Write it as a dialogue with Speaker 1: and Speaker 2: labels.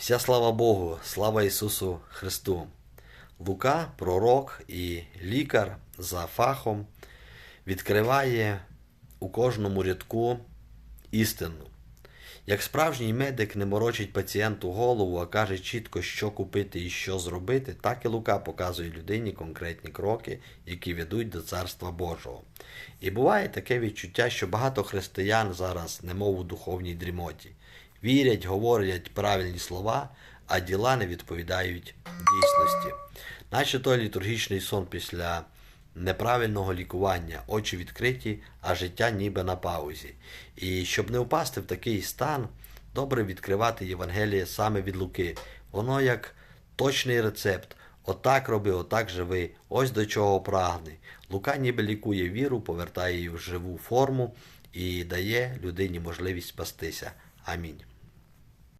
Speaker 1: Вся слава Богу, слава Ісусу Христу. Лука, пророк і лікар за фахом відкриває у кожному рядку істину. Як справжній медик не морочить пацієнту голову, а каже чітко, що купити і що зробити, так і Лука показує людині конкретні кроки, які ведуть до Царства Божого. І буває таке відчуття, що багато християн зараз, немов у духовній дрімоті, вірять, говорять правильні слова, а діла не відповідають дійсності. Наче той літургічний сон після неправильного лікування, очі відкриті, а життя ніби на паузі. І щоб не впасти в такий стан, добре відкривати Євангеліє саме від Луки. Воно як точний рецепт. Отак роби, отак живи, ось до чого прагни. Лука ніби лікує віру, повертає її в живу форму і дає людині можливість спастися. Амінь.